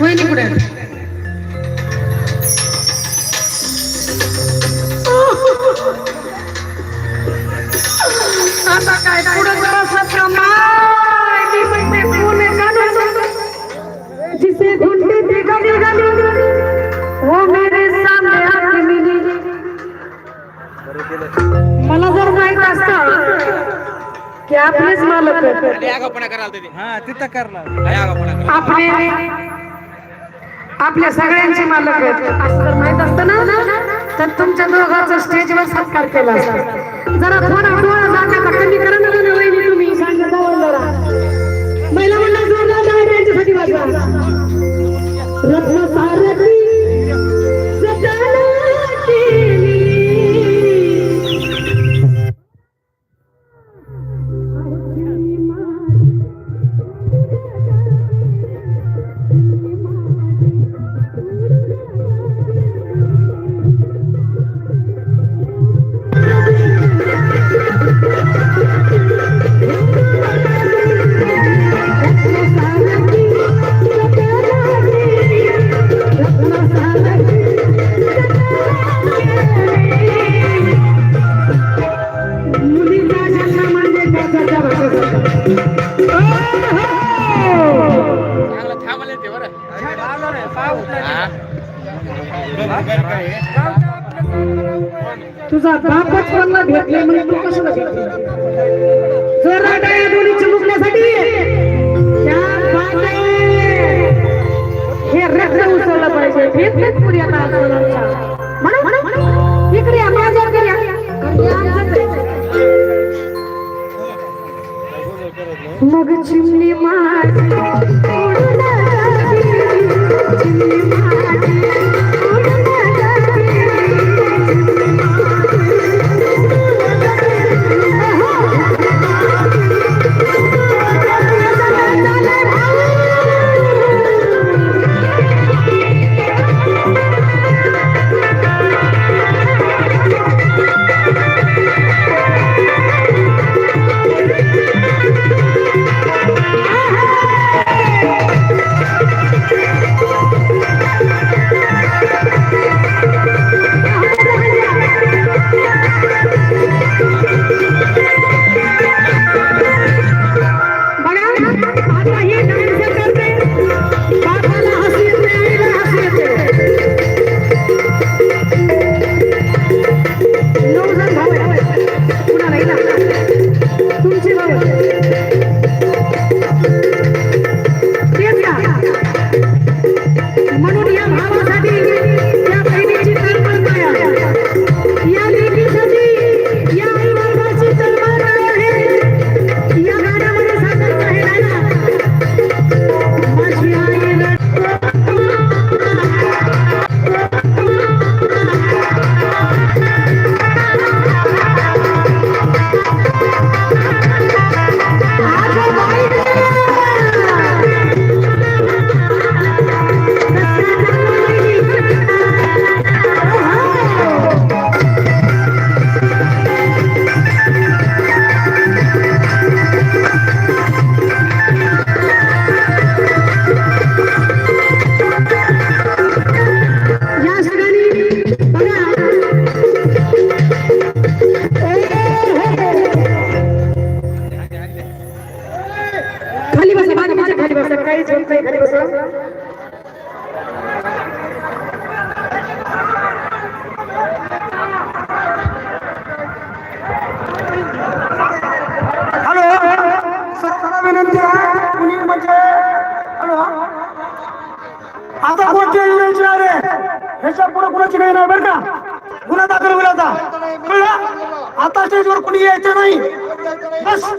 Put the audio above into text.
वहिनी कुठे आता काय पुढे जिसे ढूंढते थे गली गली. वो मेरे सामने आके मिली. मला जर माहीत असतं की आपलेच मालक आहेत. आपल्या सगळ्यांची मालक आहेत. असं जर माहीत असतं ना? तर तुमच्या दोघांचा स्टेजवर सत्कार केला असता. जरा थोडा डोळा जाण्याचा कमी करा ना वहिनी तुम्ही. सांगा जरा. महिला मंडळ जोरदार यांच्यासाठी वाजवा. रत्न तुझा बापच कोणाला भेटले म्हणून तू कशाला भेटले जर या दोन्ही चिमुकण्यासाठी हे रक्त उचललं पाहिजे. भेटलेच पुरी आता आजोबांच्या. इकडे मग चिमणी काहीच होत नाही खाली बसा. हॅलो सर्वांना विनंती आहे कुणी म्हणजे. हॅलो. आता कोणते यायची अरे ह्याच्या पुढे कुणाची काही नाही बरं का? गुन्हा दाखल होईल आता. कळलं? आता स्टेजवर कुणी यायचं नाही. बस.